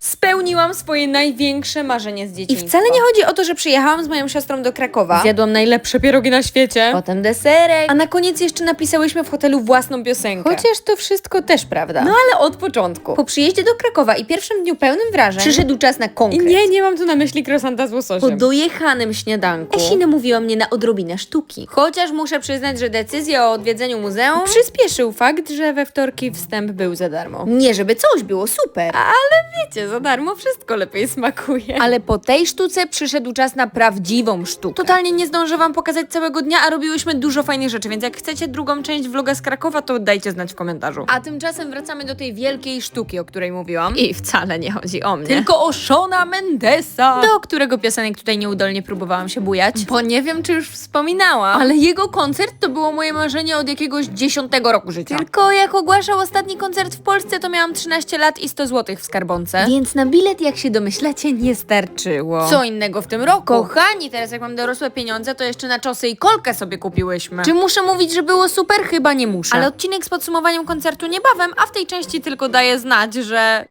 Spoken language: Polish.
Spełniłam swoje największe marzenie z I dzieciństwa. wcale nie chodzi o to, że przyjechałam z moją siostrą do Krakowa. Zjadłam najlepsze pierogi na świecie. Potem deserek. A na koniec jeszcze napisałyśmy w hotelu własną piosenkę. Chociaż to wszystko też prawda. No ale od początku. Po przyjeździe do Krakowa i pierwszym dniu pełnym wrażeń przyszedł czas na I konkret. nie, nie mam tu na myśli krosanta z Po łososiem. dojechanym śniadanku Esi namówiła mnie na odrobinę sztuki. Chociaż muszę przyznać, że decyzję o odwiedzeniu muzeum Przyspieszył fakt, że we wtorki wstęp był za darmo. Nie, żeby coś było super. Wiecie, za darmo wszystko lepiej smakuje. Ale po tej sztuce przyszedł czas na prawdziwą sztukę. Totalnie nie zdążę wam pokazać całego dnia, a robiłyśmy dużo fajnych rzeczy, więc jak chcecie drugą część vloga z Krakowa, to dajcie znać w komentarzu. A tymczasem wracamy do tej wielkiej sztuki, o której mówiłam. I wcale nie chodzi o mnie. Tylko o Shona Mendesa. do którego piosenek tutaj nieudolnie próbowałam się bujać. Bo nie wiem, czy już wspominałam. Ale jego koncert to było moje marzenie od jakiegoś dziesiątego roku życia. Tylko jak ogłaszał ostatni koncert w Polsce, to miałam 13 lat i 100 zł w skarbonce. Więc na bilet, jak się domyślacie, nie starczyło. Co innego w tym roku? Kochani, teraz jak mam dorosłe pieniądze, to jeszcze na czosy i kolkę sobie kupiłyśmy. Czy muszę mówić, że było super? Chyba nie muszę. Ale Ale odcinek z podsumowaniem koncertu niebawem, a w tej części tylko daję znać, że